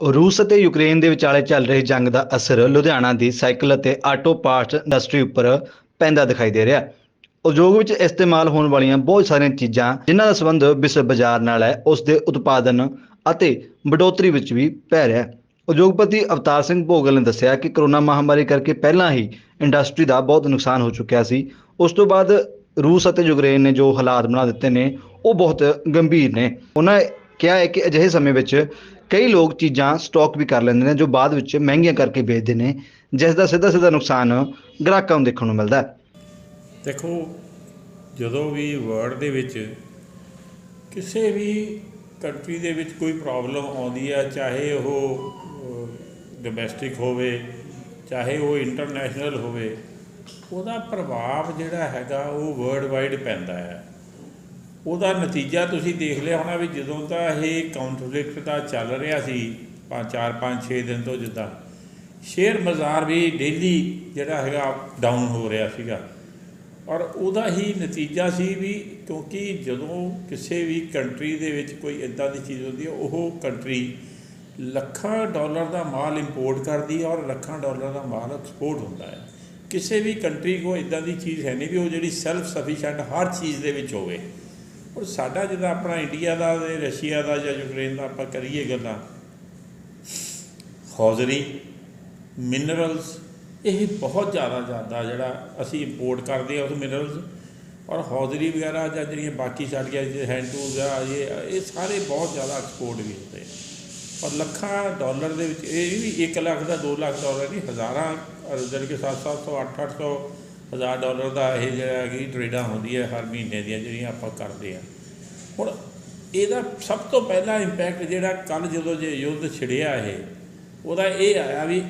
ਰੂਸ ਅਤੇ ਯੂਕਰੇਨ ਦੇ ਵਿਚਾਲੇ ਚੱਲ ਰਹੀ ਜੰਗ ਦਾ ਅਸਰ ਲੁਧਿਆਣਾ ਦੀ ਸਾਈਕਲ ਅਤੇ ਆਟੋ ਪਾਰਟਸ ਇੰਡਸਟਰੀ ਉੱਪਰ ਪੈਂਦਾ ਦਿਖਾਈ ਦੇ ਰਿਹਾ ਉਦਯੋਗ ਵਿੱਚ ਇਸਤੇਮਾਲ ਹੋਣ ਵਾਲੀਆਂ ਬਹੁਤ ਸਾਰੀਆਂ ਚੀਜ਼ਾਂ, ਜਿਨ੍ਹਾਂ ਦਾ ਸੰਬੰਧ ਵਿਸ਼ਵ ਬਾਜ਼ਾਰ ਨਾਲ ਹੈ, ਉਸ ਦੇ ਉਤਪਾਦਨ ਅਤੇ ਵਡੋਤਰੀ ਵਿੱਚ ਵੀ ਪੈ ਰਿਹਾ ਹੈ। ਉਦਯੋਗਪਤੀ ਅਵਤਾਰ ਸਿੰਘ ਭੋਗਲ ਨੇ ਦੱਸਿਆ ਕਿ ਕਰੋਨਾ ਮਹਾਮਾਰੀ ਕਰਕੇ ਪਹਿਲਾਂ ਹੀ ਇੰਡਸਟਰੀ ਦਾ ਬਹੁਤ ਨੁਕਸਾਨ ਹੋ ਚੁੱਕਿਆ ਸੀ। ਉਸ ਤੋਂ ਬਾਅਦ ਰੂਸ ਅਤੇ ਯੂਕਰੇਨ ਨੇ ਜੋ ਹਾਲਾਤ ਬਣਾ ਦਿੱਤੇ ਨੇ, ਉਹ ਬਹੁਤ ਗੰਭੀਰ ਨੇ। ਉਹਨਾਂ ਕਿਹਾ ਹੈ ਕਿ ਅਜਿਹੇ ਸਮੇਂ ਵਿੱਚ ਕਈ ਲੋਕ ਚੀਜ਼ਾਂ ਸਟਾਕ ਵੀ ਕਰ ਲੈਂਦੇ ਨੇ ਜੋ ਬਾਅਦ ਵਿੱਚ ਮਹਿੰਗੀਆਂ ਕਰਕੇ ਵੇਚਦੇ ਨੇ ਜਿਸ ਦਾ ਸਿੱਧਾ ਸਿੱਧਾ ਨੁਕਸਾਨ ਗ੍ਰਾਹਕਾਂ ਨੂੰ ਦੇਖਣ ਨੂੰ ਮਿਲਦਾ ਹੈ। ਦੇਖੋ, ਜਦੋਂ ਵੀ ਵਰਲਡ ਦੇ ਵਿੱਚ ਕਿਸੇ ਵੀ ਕੰਟਰੀ ਦੇ ਵਿੱਚ ਕੋਈ ਪ੍ਰੋਬਲਮ ਆਉਂਦੀ ਹੈ ਚਾਹੇ ਉਹ ਡੋਮੈਸਟਿਕ ਹੋਵੇ, ਚਾਹੇ ਉਹ ਇੰਟਰਨੈਸ਼ਨਲ ਹੋਵੇ, ਉਹਦਾ ਪ੍ਰਭਾਵ ਜਿਹੜਾ ਹੈਗਾ ਉਹ ਵਰਲਡ ਵਾਈਡ ਪੈਂਦਾ ਹੈ। ਉਹਦਾ ਨਤੀਜਾ ਤੁਸੀਂ ਦੇਖ ਲਿਆ ਹੋਣਾ ਵੀ ਜਦੋਂ ਤਾਂ ਇਹ ਕੌਨਫਲਿਕਟ ਦਾ ਚੱਲ ਰਿਹਾ ਸੀ, ਪੰਜ 4 5 6 ਦਿਨ ਤੋਂ ਜਿੱਦਾਂ ਸ਼ੇਅਰ ਬਾਜ਼ਾਰ ਵੀ ਡੇਲੀ ਜਿਹੜਾ ਹੈਗਾ ਡਾਊਨ ਹੋ ਰਿਹਾ ਸੀਗਾ। ਔਰ ਉਹਦਾ ਹੀ ਨਤੀਜਾ ਸੀ ਵੀ ਕਿਉਂਕਿ ਜਦੋਂ ਕਿਸੇ ਵੀ ਕੰਟਰੀ ਦੇ ਵਿੱਚ ਕੋਈ ਇਦਾਂ ਦੀ ਚੀਜ਼ ਹੁੰਦੀ ਹੈ, ਉਹ ਕੰਟਰੀ ਲੱਖਾਂ ਡਾਲਰ ਦਾ ਮਾਲ ਇੰਪੋਰਟ ਕਰਦੀ ਹੈ ਔਰ ਲੱਖਾਂ ਡਾਲਰ ਦਾ ਮਾਲ ਐਕਸਪੋਰਟ ਹੁੰਦਾ ਹੈ। ਕਿਸੇ ਵੀ ਕੰਟਰੀ ਕੋ ਇਦਾਂ ਦੀ ਚੀਜ਼ ਹੈ ਨਹੀਂ ਵੀ ਉਹ ਜਿਹੜੀ ਸੈਲਫ ਸਫੀਸ਼ੀਐਂਟ ਹਰ ਚੀਜ਼ ਦੇ ਵਿੱਚ ਹੋਵੇ। ਔਰ ਸਾਡਾ ਜਿਹੜਾ ਆਪਣਾ ਇੰਡੀਆ ਦਾ ਤੇ ਰਸ਼ੀਆ ਦਾ ਜਾਂ ਯੂਕਰੇਨ ਦਾ ਆਪਾਂ ਕਰੀਏ ਗੱਲਾਂ। ਹੌਜ਼ਰੀ ਮਿਨਰਲਸ ਇਹ ਬਹੁਤ ਜ਼ਿਆਦਾ ਜ਼ਿਆਦਾ ਜਿਹੜਾ ਅਸੀਂ ਇੰਪੋਰਟ ਕਰਦੇ ਹਾਂ ਉਸ ਮਿਨਰਲਸ ਔਰ ਹੌਜ਼ਰੀ ਵਗੈਰਾ ਜਾਂ ਜਿਹੜੀਆਂ ਬਾਕੀ ਸਾਡੀਆਂ ਹੈਂਡ ਟੂਲਸ ਆ, ਇਹ ਇਹ ਸਾਰੇ ਬਹੁਤ ਜ਼ਿਆਦਾ ਐਕਸਪੋਰਟ ਵੀ ਹੁੰਦੇ ਔਰ ਲੱਖਾਂ ਡਾਲਰ ਦੇ ਵਿੱਚ ਇਹ ਵੀ 1 ਲੱਖ ਦਾ 2 ਲੱਖ ਡਾਲਰ ਨਹੀਂ, ਹਜ਼ਾਰਾਂ ਰਿਜ਼ਲਟ ਕੇ ਸਾਥ ਸਾਥ 800 800 ਹਜ਼ਾਰ ਡਾਲਰ ਦਾ ਇਹ ਜਿਹੜਾ ਕਿ ਟ੍ਰੇਡਾਂ ਹੁੰਦੀ ਹੈ ਹਰ ਮਹੀਨੇ ਦੀਆਂ ਜਿਹੜੀਆਂ ਆਪਾਂ ਕਰਦੇ ਆ ਹੁਣ ਇਹਦਾ ਸਭ ਤੋਂ ਪਹਿਲਾ ਇੰਪੈਕਟ ਜਿਹੜਾ ਕੱਲ ਜਦੋਂ ਜੇ ਯੁੱਧ ਛਿੜਿਆ ਇਹ, ਉਹਦਾ ਇਹ ਆਇਆ ਵੀ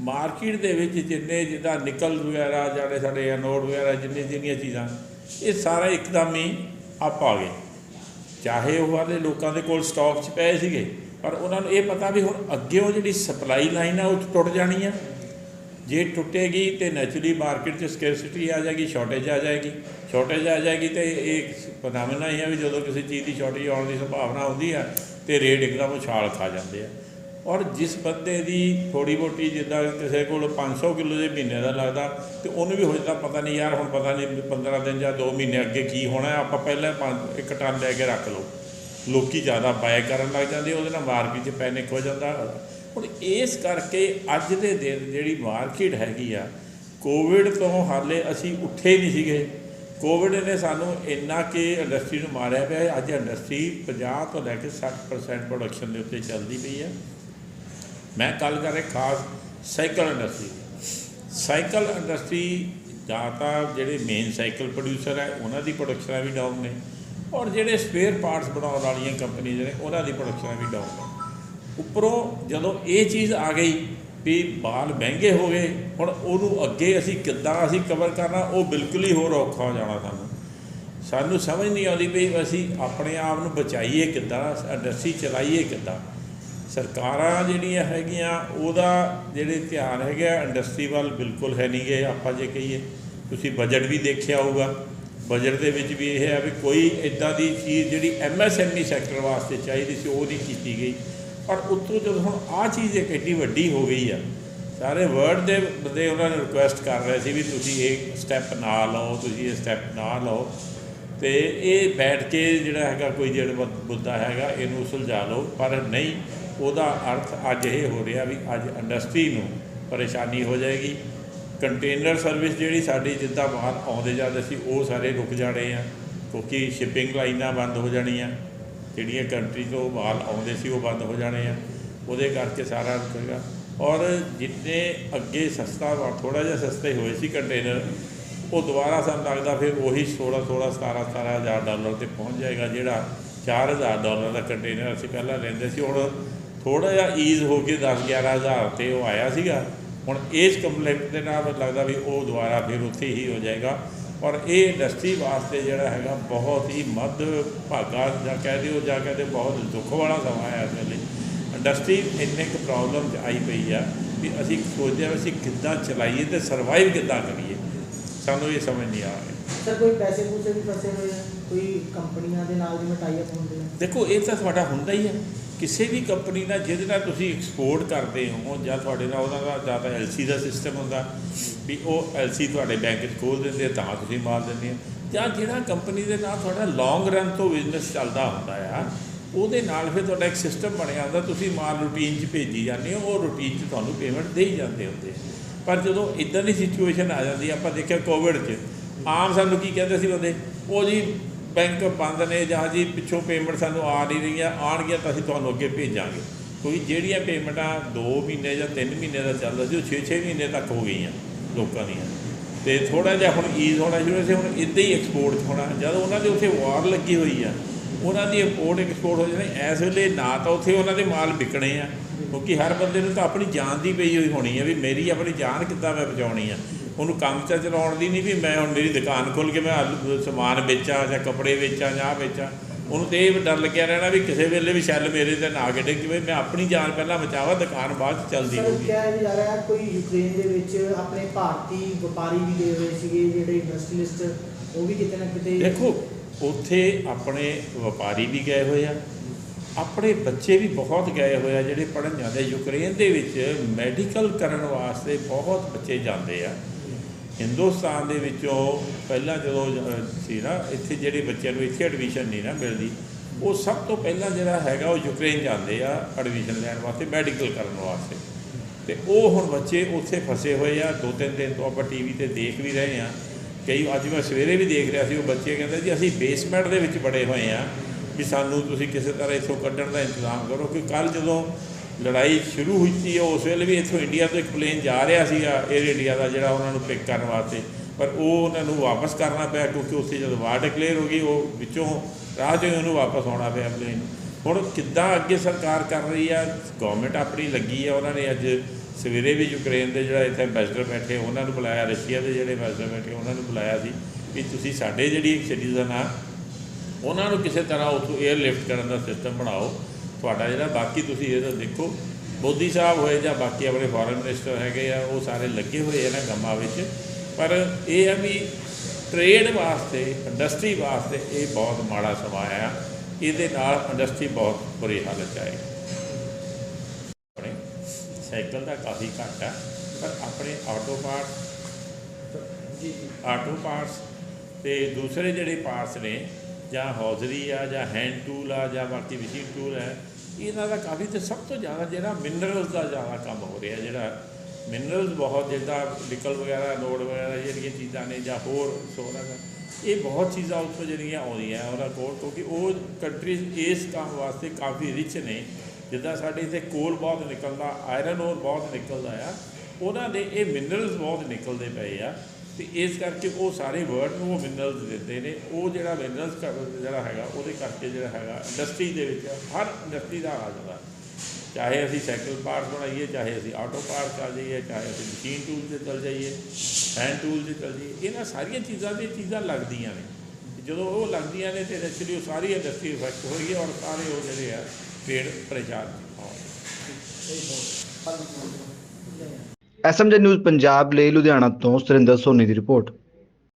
ਮਾਰਕੀਟ ਦੇ ਵਿੱਚ ਜਿੰਨੇ ਜਿਹਦਾ ਨਿਕਲ ਵਗੈਰਾ, ਜਿਹੜੇ ਸਾਡੇ ਐਨੋਡ ਵਗੈਰਾ, ਜਿੰਨੇ ਜਿੰਨੀਆਂ ਚੀਜ਼ਾਂ, ਇਹ ਸਾਰਾ ਇੱਕਦਮ ਹੀ ਆਪ ਆ ਗਏ। ਚਾਹੇ ਉਹ ਵਾਲੇ ਲੋਕਾਂ ਦੇ ਕੋਲ ਸਟਾਕ 'ਚ ਪਏ ਸੀਗੇ, ਪਰ ਉਹਨਾਂ ਨੂੰ ਇਹ ਪਤਾ ਵੀ ਹੁਣ ਅੱਗੇ ਉਹ ਜਿਹੜੀ ਸਪਲਾਈ ਲਾਈਨ ਆ, ਉਹ ਟੁੱਟ ਜਾਣੀ ਆ। ਜੇ ਟੁੱਟੇਗੀ ਤੇ ਨੈਚੁਰਲੀ ਮਾਰਕੀਟ 'ਚ ਸਕੇਰਸਿਟੀ ਆ ਜਾਏਗੀ ਸ਼ਾਰਟੇਜ ਆ ਜਾਏਗੀ। ਸ਼ਾਰਟੇਜ ਆ ਜਾਏਗੀ ਤੇ ਇਹ ਫੈਨੋਮੀਨਾ ਹੀ ਆ ਵੀ ਜਦੋਂ ਕਿਸੇ ਚੀਜ਼ ਦੀ ਸ਼ਾਰਟੇਜ ਆਉਣ ਦੀ ਸੰਭਾਵਨਾ ਹੁੰਦੀ ਆ ਤੇ ਰੇਟ ਇੱਕਦਮ ਉਛਾਲ ਖਾ ਜਾਂਦੇ ਆ। ਔਰ ਜਿਸ ਬੰਦੇ ਦੀ ਥੋੜੀ ਮੋਟੀ ਜਿੱਦਾਂ ਕਿਸੇ ਕੋਲ 500 ਕਿਲੋ ਦੇ ਮਹੀਨੇ ਦਾ ਲੱਗਦਾ ਤੇ ਉਹਨੂੰ ਵੀ ਹੋ ਜਾਂਦਾ ਪਤਾ ਨਹੀਂ ਯਾਰ, ਹੁਣ ਪਤਾ ਨਹੀਂ 15 ਦਿਨ ਜਾਂ 2 ਮਹੀਨੇ ਅੱਗੇ ਕੀ ਹੋਣਾ, ਆਪਾਂ ਪਹਿਲਾਂ ਪੰਜ- ਇੱਕ ਟਨ ਲੈ ਕੇ ਰੱਖ ਲਓ। ਲੋਕੀ ਜ਼ਿਆਦਾ ਬਾਏ ਕਰਨ ਲੱਗ ਜਾਂਦੇ ਉਹਦੇ ਨਾਲ ਮਾਰਕੀਟ 'ਚ ਪੈਨਿਕ ਹੋ ਜਾਂਦਾ। ਹੁਣ ਇਸ ਕਰਕੇ ਅੱਜ ਦੇ ਦਿਨ ਜਿਹੜੀ ਮਾਰਕੀਟ ਹੈਗੀ ਆ ਕੋਵਿਡ ਤੋਂ ਹਾਲੇ ਅਸੀਂ ਉੱਠੇ ਨਹੀਂ ਸੀਗੇ। ਕੋਵਿਡ ਨੇ ਸਾਨੂੰ ਇੰਨਾ ਕਿ ਇੰਡਸਟਰੀ ਨੂੰ ਮਾਰਿਆ ਪਿਆ ਅੱਜ ਇੰਡਸਟਰੀ 50 ਤੋਂ ਲੈ ਕੇ 60% ਪ੍ਰੋਡਕਸ਼ਨ ਦੇ ਉੱਤੇ ਚੱਲਦੀ ਪਈ ਹੈ। ਮੈਂ ਕੱਲ ਕਰ ਰਿਹਾ ਖਾਸ ਸਾਈਕਲ ਇੰਡਸਟਰੀ ਸਾਈਕਲ ਇੰਡਸਟਰੀ ਜਾਂ ਤਾਂ ਜਿਹੜੇ ਮੇਨ ਸਾਈਕਲ ਪ੍ਰੋਡਿਊਸਰ ਹੈ, ਉਹਨਾਂ ਦੀ ਪ੍ਰੋਡਕਸ਼ਨਾਂ ਵੀ ਡਾਊਨ ਨੇ। ਔਰ ਜਿਹੜੇ ਸਪੇਅਰ ਪਾਰਟਸ ਬਣਾਉਣ ਵਾਲੀਆਂ ਕੰਪਨੀਆਂ ਨੇ, ਉਹਨਾਂ ਦੀ ਪ੍ਰੋਡਕਸ਼ਨਾਂ ਵੀ ਡਾਊਨ ਨੇ। ਉੱਪਰੋਂ ਜਦੋਂ ਇਹ ਚੀਜ਼ ਆ ਗਈ ਵੀ ਬਾਲ ਮਹਿੰਗੇ ਹੋ ਗਏ, ਹੁਣ ਉਹਨੂੰ ਅੱਗੇ ਅਸੀਂ ਕਿੱਦਾਂ ਅਸੀਂ ਕਵਰ ਕਰਨਾ, ਉਹ ਬਿਲਕੁਲ ਹੀ ਹੋਰ ਔਖਾ ਹੋ ਜਾਣਾ ਸਾਨੂੰ। ਸਾਨੂੰ ਸਮਝ ਨਹੀਂ ਆਉਂਦੀ ਵੀ ਅਸੀਂ ਆਪਣੇ ਆਪ ਨੂੰ ਬਚਾਈਏ ਕਿੱਦਾਂ, ਇੰਡਸਟਰੀ ਚਲਾਈਏ ਕਿੱਦਾਂ। ਸਰਕਾਰਾਂ ਜਿਹੜੀਆਂ ਹੈਗੀਆਂ, ਉਹਦਾ ਜਿਹੜੇ ਧਿਆਨ ਹੈਗਾ ਇੰਡਸਟਰੀ ਵੱਲ ਬਿਲਕੁਲ ਹੈ ਨਹੀਂ ਗਏ ਆਪਾਂ ਜੇ ਕਹੀਏ। ਤੁਸੀਂ ਬਜਟ ਵੀ ਦੇਖਿਆ ਹੋਊਗਾ। ਬਜਟ ਦੇ ਵਿੱਚ ਵੀ ਇਹ ਹੈ ਵੀ ਕੋਈ ਇਦਾਂ ਦੀ ਚੀਜ਼ ਜਿਹੜੀ ਐਮਐਸਐਮਈ ਸੈਕਟਰ ਵਾਸਤੇ ਚਾਹੀਦੀ ਸੀ ਉਹ ਨਹੀਂ ਕੀਤੀ ਗਈ। ਪਰ ਉੱਤੋਂ ਜਦੋਂ ਹੁਣ ਆਹ ਚੀਜ਼ ਇੱਕ ਏਡੀ ਵੱਡੀ ਹੋ ਗਈ ਆ, ਸਾਰੇ ਵਰਲਡ ਦੇ ਬੰਦੇ ਉਹਨਾਂ ਨੇ ਰਿਕੁਐਸਟ ਕਰ ਰਹੇ ਸੀ ਵੀ ਤੁਸੀਂ ਇਹ ਸਟੈਪ ਨਾ ਲਓ, ਤੁਸੀਂ ਇਹ ਸਟੈਪ ਨਾ ਲਓ। ਤੇ ਇਹ ਬੈਠ ਕੇ ਜਿਹੜਾ ਹੈਗਾ, ਕੋਈ ਜਿਹੜਾ ਮੁੱਦਾ ਹੈਗਾ, ਇਹਨੂੰ ਸੁਲਝਾ ਲਓ। ਪਰ ਨਹੀਂ, ਉਹਦਾ ਅਰਥ ਅੱਜ ਇਹ ਹੋ ਰਿਹਾ ਵੀ ਅੱਜ ਇੰਡਸਟਰੀ ਨੂੰ ਪਰੇਸ਼ਾਨੀ ਹੋ ਜਾਏਗੀ। ਕੰਟੇਨਰ ਸਰਵਿਸ ਜਿਹੜੀ ਸਾਡੀ ਜਿੱਦਾਂ ਬਾਹਰ ਆਉਂਦੇ ਜਾਂਦੇ ਸੀ, ਉਹ ਸਾਰੇ ਰੁਕ ਜਾਣੇ ਆ, ਕਿਉਂਕਿ ਸ਼ਿਪਿੰਗ ਲਾਈਨਾਂ ਬੰਦ ਹੋ ਜਾਣੀਆਂ। ਜਿਹੜੀਆਂ ਕੰਟਰੀ ਤੋਂ ਮਾਲ ਆਉਂਦੇ ਸੀ ਉਹ ਬੰਦ ਹੋ ਜਾਣੇ ਆ। ਉਹਦੇ ਕਰਕੇ ਸਾਰਾ ਰੁਕੇਗਾ। ਔਰ ਜਿੰਨੇ ਅੱਗੇ ਸਸਤਾ ਥੋੜਾ ਜਿਹਾ ਸਸਤੇ ਹੋਏ ਸੀ ਕੰਟੇਨਰ ਉਹ ਦੁਬਾਰਾ ਸਾਨੂੰ ਲੱਗਦਾ ਫਿਰ ਉਹੀ 16 16 17 17000 ਡਾਲਰ ਤੇ ਪਹੁੰਚ ਜਾਏਗਾ ਜਿਹੜਾ 4000 ਡਾਲਰ ਦਾ ਕੰਟੇਨਰ ਅਸੀਂ ਪਹਿਲਾਂ ਲੈਂਦੇ ਸੀ। ਹੁਣ ਥੋੜਾ ਜਿਹਾ ਈਜ਼ ਹੋ ਕੇ 10 11000 ਤੇ ਉਹ ਆਇਆ ਸੀਗਾ। ਹੁਣ ਇਸ ਕੰਪਲੈਕਟ ਦੇ ਨਾਲ ਲੱਗਦਾ ਵੀ ਉਹ ਦੁਬਾਰਾ ਫਿਰ ਉੱਥੇ ਹੀ ਹੋ ਜਾਏਗਾ। ਔਰ ਇਹ ਇੰਡਸਟਰੀ ਵਾਸਤੇ ਜਿਹੜਾ ਹੈਗਾ ਬਹੁਤ ਹੀ ਮੱਧ ਭਾਗਾ ਜਾਂ ਕਹਿ ਦਿਓ ਜਾਂ ਕਹਦੇ ਬਹੁਤ ਦੁੱਖ ਵਾਲਾ ਸਮਾਂ ਹੈ ਇਸ ਵੇਲੇ ਇੰਡਸਟਰੀ ਇੰਨੇ ਕੁ ਪ੍ਰੋਬਲਮ 'ਚ ਆਈ ਪਈ ਆ ਵੀ ਅਸੀਂ ਸੋਚਦੇ ਆ ਵੀ ਅਸੀਂ ਕਿੱਦਾਂ ਚਲਾਈਏ ਤੇ ਸਰਵਾਈਵ ਕਿੱਦਾਂ ਕਰੀਏ। ਸਾਨੂੰ ਇਹ ਸਮਝ ਨਹੀਂ ਆ ਰਿਹਾ। ਸਰ ਕੋਈ ਪੈਸੇ ਪੂਸੇ ਵੀ ਫਸੇ ਹੋਏ ਆ? ਕੋਈ ਕੰਪਨੀਆਂ ਦੇ ਨਾਲ ਜਿਵੇਂ ਟਾਈ ਅਪ ਹੁੰਦੇ ਆ? ਦੇਖੋ ਇਹ ਤਾਂ ਤੁਹਾਡਾ ਹੁੰਦਾ ਹੀ ਹੈ ਕਿਸੇ ਵੀ ਕੰਪਨੀ ਨਾਲ ਜਿਹਦੇ ਨਾਲ ਤੁਸੀਂ ਐਕਸਪੋਰਟ ਕਰਦੇ ਹੋ ਜਾਂ ਤੁਹਾਡੇ ਨਾਲ ਉਹਨਾਂ ਦਾ ਜਾਂ ਤਾਂ ਐਲਸੀ ਦਾ ਸਿਸਟਮ ਹੁੰਦਾ ਵੀ ਉਹ ਐਲਸੀ ਤੁਹਾਡੇ ਬੈਂਕ 'ਚ ਖੋਲ ਦਿੰਦੇ ਤਾਂ ਤੁਸੀਂ ਮਾਲ ਦਿੰਦੇ ਹੋ। ਜਾਂ ਜਿਹੜਾ ਕੰਪਨੀ ਦੇ ਨਾਲ ਤੁਹਾਡਾ ਲੌਂਗ ਰਨ ਤੋਂ ਬਿਜ਼ਨਸ ਚੱਲਦਾ ਹੁੰਦਾ ਆ, ਉਹਦੇ ਨਾਲ ਫਿਰ ਤੁਹਾਡਾ ਇੱਕ ਸਿਸਟਮ ਬਣਿਆ ਹੁੰਦਾ, ਤੁਸੀਂ ਮਾਲ ਰੂਟੀਨ 'ਚ ਭੇਜੀ ਜਾਂਦੇ ਹੋ, ਉਹ ਰੂਟੀਨ 'ਚ ਤੁਹਾਨੂੰ ਪੇਮੈਂਟ ਦੇ ਹੀ ਜਾਂਦੇ ਹੁੰਦੇ ਪਰ ਜਦੋਂ ਇਦਾਂ ਦੀ ਸਿਚੁਏਸ਼ਨ ਆ ਜਾਂਦੀ ਆਪਾਂ ਦੇਖਿਆ ਕੋਵਿਡ 'ਚ, ਆਮ ਸਾਨੂੰ ਕੀ ਕਹਿੰਦੇ ਸੀ ਬੰਦੇ? ਉਹ ਜੀ ਬੈਂਕ ਬੰਦ ਨੇ ਜਾਂ ਜੀ ਪਿੱਛੋਂ ਪੇਮੈਂਟ ਸਾਨੂੰ ਆ ਨਹੀਂ ਰਹੀਆਂ, ਆਉਣਗੀਆਂ ਤਾਂ ਅਸੀਂ ਤੁਹਾਨੂੰ ਅੱਗੇ ਭੇਜਾਂਗੇ। ਕੋਈ ਜਿਹੜੀਆਂ ਪੇਮੈਂਟਾਂ 2 ਮਹੀਨੇ ਜਾਂ 3 ਮਹੀਨੇ ਦਾ ਚੱਲਦਾ ਸੀ, ਉਹ 6-6 ਮਹੀਨੇ ਤੱਕ ਹੋ ਗਈਆਂ ਲੋਕਾਂ ਦੀਆਂ। ਤੇ ਥੋੜਾ ਜਿਹਾ ਹੁਣ ਈਜ਼ ਹੋਣਾ ਸ਼ੁਰੂ ਹੋਇਆ ਸੀ, ਹੁਣ ਇੱਦਾਂ ਹੀ ਐਕਸਪੋਰਟ ਹੋਣਾ। ਜਦ ਉਹਨਾਂ ਦੇ ਉੱਥੇ ਵਾਰ ਲੱਗੀ ਹੋਈ ਆ, ਉਹਨਾਂ ਦੀ ਇੰਪੋਰਟ ਐਕਸਪੋਰਟ ਹੋ ਜਾਣੀ, ਇਸ ਵੇਲੇ ਨਾ ਤਾਂ ਉੱਥੇ ਉਹਨਾਂ ਦੇ ਮਾਲ ਵਿਕਣੇ ਆ, ਕਿਉਂਕਿ ਹਰ ਬੰਦੇ ਨੂੰ ਤਾਂ ਆਪਣੀ ਜਾਨ ਦੀ ਪਈ ਹੋਈ ਹੋਣੀ ਆ ਵੀ ਮੇਰੀ ਆਪਣੀ ਜਾਨ ਕਿੱਦਾਂ ਮੈਂ ਬਚਾਉਣੀ ਆ। ਉਹਨੂੰ ਕੰਮ ਚ ਚਲਾਉਣ ਦੀ ਨਹੀਂ ਵੀ ਮੈਂ ਹੁਣ ਮੇਰੀ ਦੁਕਾਨ ਖੋਲ ਕੇ ਮੈਂ ਸਮਾਨ ਵੇਚਾਂ ਜਾਂ ਕੱਪੜੇ ਵੇਚਾਂ ਜਾਂ ਵੇਚਾਂ। ਉਹਨੂੰ ਤੇ ਇਹ ਡਰ ਲੱਗਿਆ ਰਹਿਣਾ ਵੀ ਕਿਸੇ ਵੇਲੇ ਵੀ ਛੱਲ ਮੇਰੇ ਤੇ ਨਾ ਗਿਰੇ ਕਿ ਮੈਂ ਆਪਣੀ ਜਾਨ ਪਹਿਲਾਂ ਬਚਾਵਾਂ ਦੁਕਾਨ ਬਾਅਦ ਚ ਚੱਲਦੀ ਰਹੂਗੀ। ਕਿਹਾ ਜਾ ਰਿਹਾ ਕੋਈ ਯੂਕਰੇਨ ਦੇ ਵਿੱਚ ਆਪਣੇ ਭਾਰਤੀ ਵਪਾਰੀ ਵੀ ਗਏ ਹੋਏ ਸੀਗੇ ਜਿਹੜੇ ਇੰਡਸਟਰੀਲਿਸਟ ਉਹ ਵੀ ਕਿਤੇ ਨਾ ਕਿਤੇ ਦੇਖੋ ਉੱਥੇ ਆਪਣੇ ਵਪਾਰੀ ਵੀ ਗਏ ਹੋਏ ਆ। ਆਪਣੇ ਬੱਚੇ ਵੀ ਬਹੁਤ ਗਏ ਹੋਏ ਆ ਜਿਹੜੇ ਪੜ੍ਹਨ ਜਾਂਦੇ ਯੂਕਰੇਨ ਦੇ ਵਿੱਚ ਮੈਡੀਕਲ ਕਰਨ ਵਾਸਤੇ ਬਹੁਤ ਬੱਚੇ ਜਾਂਦੇ ਆ। ਹਿੰਦੁਸਤਾਨ ਦੇ ਵਿੱਚੋਂ ਪਹਿਲਾਂ ਜਦੋਂ ਸੀ ਨਾ, ਇੱਥੇ ਜਿਹੜੇ ਬੱਚਿਆਂ ਨੂੰ ਇੱਥੇ ਐਡਮਿਸ਼ਨ ਨਹੀਂ ਨਾ ਮਿਲਦੀ, ਉਹ ਸਭ ਤੋਂ ਪਹਿਲਾਂ ਜਿਹੜਾ ਹੈਗਾ ਉਹ ਯੂਕਰੇਨ ਜਾਂਦੇ ਆ ਐਡਮਿਸ਼ਨ ਲੈਣ ਵਾਸਤੇ ਮੈਡੀਕਲ ਕਰਨ ਵਾਸਤੇ। ਤੇ ਉਹ ਹੁਣ ਬੱਚੇ ਉੱਥੇ ਫਸੇ ਹੋਏ ਆ, ਦੋ ਤਿੰਨ ਦਿਨ ਤੋਂ ਆਪਾਂ ਟੀਵੀ ਤੇ ਦੇਖ ਵੀ ਰਹੇ ਆ। ਕਈ, ਅੱਜ ਮੈਂ ਸਵੇਰੇ ਵੀ ਦੇਖ ਰਿਹਾ ਸੀ, ਉਹ ਬੱਚੇ ਕਹਿੰਦੇ ਜੀ, ਅਸੀਂ ਬੇਸਮੈਂਟ ਦੇ ਵਿੱਚ ਬੜੇ ਹੋਏ ਆ ਵੀ ਸਾਨੂੰ ਤੁਸੀਂ ਕਿਸੇ ਤਰ੍ਹਾਂ ਇੱਥੋਂ ਕੱਢਣ ਦਾ ਇੰਤਜ਼ਾਮ ਕਰੋ ਕਿ ਕੱਲ ਜਦੋਂ ਲੜਾਈ ਸ਼ੁਰੂ ਹੋਈ ਸੀ ਉਸ ਵੇਲੇ ਵੀ ਇੱਥੋਂ ਇੰਡੀਆ ਤੋਂ ਇੱਕ ਪਲੇਨ ਜਾ ਰਿਹਾ ਸੀਗਾ 에ਅਰ ਇੰਡੀਆ ਦਾ ਜਿਹੜਾ ਉਹਨਾਂ ਨੂੰ ਪਿਕ ਕਰਨ ਵਾਸਤੇ। ਪਰ ਉਹ ਉਹਨਾਂ ਨੂੰ ਵਾਪਸ ਕਰਨਾ ਪਿਆ, ਕਿਉਂਕਿ ਉੱਥੇ ਜਦੋਂ ਵਾਰ ਡਿਕਲੇਅਰ ਹੋ ਗਈ, ਉਹ ਵਿੱਚੋਂ ਰਾਹ 'ਚੋਂ ਹੀ ਉਹਨੂੰ ਵਾਪਸ ਆਉਣਾ ਪਿਆ ਪਲੇਨ ਹੁਣ ਕਿੱਦਾਂ ਅੱਗੇ ਸਰਕਾਰ ਕਰ ਰਹੀ ਆ? ਗਵਰਨਮੈਂਟ ਆਪਣੀ ਲੱਗੀ ਆ, ਉਹਨਾਂ ਨੇ ਅੱਜ ਸਵੇਰੇ ਵੀ ਯੂਕਰੇਨ ਦੇ ਜਿਹੜਾ ਇੱਥੇ ਐਂਬੈਸਡਰ ਬੈਠੇ, ਉਹਨਾਂ ਨੂੰ ਬੁਲਾਇਆ ਰਸ਼ੀਆ ਦੇ ਜਿਹੜੇ ਐਂਬੈਸਡਰ ਬੈਠੇ, ਉਹਨਾਂ ਨੂੰ ਬੁਲਾਇਆ ਸੀ ਵੀ ਤੁਸੀਂ ਸਾਡੇ ਜਿਹੜੀ ਸਿਟੀਜ਼ਨ ਆ, ਉਹਨਾਂ ਨੂੰ ਕਿਸੇ ਤਰ੍ਹਾਂ ਉੱਥੋਂ 에ਅਰ ਲਿਫਟ ਕਰਨ ਦਾ ਸਿਸਟਮ ਬਣਾਓ। ਤੁਹਾਡਾ ਜਿਹੜਾ, ਬਾਕੀ ਤੁਸੀਂ ਇਹ ਤਾਂ ਦੇਖੋ ਮੋਦੀ ਸਾਹਿਬ ਹੋਏ ਜਾਂ ਬਾਕੀ ਆਪਣੇ ਫੋਰਨ ਮਿਨਿਸਟਰ ਹੈਗੇ ਆ, ਉਹ ਸਾਰੇ ਲੱਗੇ ਹੋਏ ਇਹਨਾਂ ਕੰਮਾਂ ਵਿੱਚ। ਪਰ ਇਹ ਆ ਵੀ ਟ੍ਰੇਡ ਵਾਸਤੇ ਇੰਡਸਟਰੀ ਵਾਸਤੇ ਇਹ ਬਹੁਤ ਮਾੜਾ ਸਮਾਂ ਆ। ਇਹਦੇ ਨਾਲ ਇੰਡਸਟਰੀ ਬਹੁਤ ਬੁਰੀ ਹਾਲਤ 'ਚ ਆਏਗੀ ਆਪਣੇ ਸਾਈਕਲ ਦਾ ਕਾਫੀ ਘੱਟ ਆ, ਪਰ ਆਪਣੇ ਆਟੋ ਪਾਰਟ ਜੀ ਆਟੋ ਪਾਰਟਸ ਤੇ ਦੂਸਰੇ ਜਿਹੜੇ ਪਾਰਟਸ ਨੇ ਜਾਂ ਹੌਜ਼ਰੀ ਆ, ਜਾਂ ਹੈਂਡ ਟੂਲ ਆ, ਜਾਂ ਬਾਕੀ ਮਸ਼ੀਨ ਟੂਲ ਹੈ, ਇਹਨਾਂ ਦਾ ਕਾਫੀ ਤੇ ਸਭ ਤੋਂ ਜ਼ਿਆਦਾ ਜਿਹੜਾ ਮਿਨਰਲਸ ਦਾ ਜ਼ਿਆਦਾ ਕੰਮ ਹੋ ਰਿਹਾ, ਜਿਹੜਾ ਮਿਨਰਲਸ ਬਹੁਤ ਜਿੱਦਾਂ ਨਿਕਲ ਵਗੈਰਾ ਲੋਡ ਵਗੈਰਾ ਜਿਹੜੀਆਂ ਚੀਜ਼ਾਂ ਨੇ ਜਾਂ ਹੋਰ ਸੋਨਾ ਦਾ, ਇਹ ਬਹੁਤ ਚੀਜ਼ਾਂ ਉੱਥੋਂ ਜਿਹੜੀਆਂ ਆਉਂਦੀਆਂ ਉਹਨਾਂ ਕੋਲ, ਕਿਉਂਕਿ ਉਹ ਕੰਟਰੀਜ਼ ਇਸ ਕੰਮ ਵਾਸਤੇ ਕਾਫੀ ਰਿਚ ਨੇ। ਜਿੱਦਾਂ ਸਾਡੇ ਇੱਥੇ ਕੋਲ ਬਹੁਤ ਨਿਕਲਦਾ ਆਇਰਨ ਔਰ ਬਹੁਤ ਨਿਕਲਦਾ ਆ, ਉਹਨਾਂ ਦੇ ਇਹ ਮਿਨਰਲਸ ਬਹੁਤ ਨਿਕਲਦੇ ਪਏ ਆ। ਤੇ ਇਸ ਕਰਕੇ ਉਹ ਸਾਰੇ ਵਰਡ ਨੂੰ ਉਹ ਮਿਨਰਲਸ ਦਿੰਦੇ ਨੇ। ਉਹ ਜਿਹੜਾ ਮਿਨਰਲਸ ਜਿਹੜਾ ਹੈਗਾ, ਉਹਦੇ ਕਰਕੇ ਜਿਹੜਾ ਹੈਗਾ ਇੰਡਸਟਰੀ ਦੇ ਵਿੱਚ ਹਰ ਇੰਡਸਟਰੀ ਦਾ ਆ ਜਾਂਦਾ ਚਾਹੇ ਅਸੀਂ ਸਾਈਕਲ ਪਾਰਟ ਬਣਾਈਏ, ਚਾਹੇ ਅਸੀਂ ਆਟੋ ਪਾਰਟ ਚੱਲ ਜਾਈਏ ਚਾਹੇ ਅਸੀਂ ਮਸ਼ੀਨ ਟੂਲ ਤੇ ਚੱਲ ਜਾਈਏ ਹੈਂਡ ਟੂਲ ਤੇ ਚੱਲ ਜਾਈਏ, ਇਹਨਾਂ ਸਾਰੀਆਂ ਚੀਜ਼ਾਂ ਤੇ ਚੀਜ਼ਾਂ ਲੱਗਦੀਆਂ ਨੇ। ਜਦੋਂ ਉਹ ਲੱਗਦੀਆਂ ਨੇ ਤੇ ਐਕਚੁਅਲੀ ਉਹ ਸਾਰੀ ਇੰਡਸਟਰੀ ਇਫੈਕਟ ਹੋਈ ਹੈ ਔਰ ਸਾਰੇ ਉਹ ਜਿਹੜੇ ਆ ਟ੍ਰੇਡ ਪਰੇਸ਼ਾਨ ਹੋਣਗੇ ਐਸਐਮਜੀ ਨਿਊਜ਼ ਪੰਜਾਬ ਲਈ ਲੁਧਿਆਣਾ ਤੋਂ ਸੁਰਿੰਦਰ ਸੋਨੀ ਦੀ ਰਿਪੋਰਟ।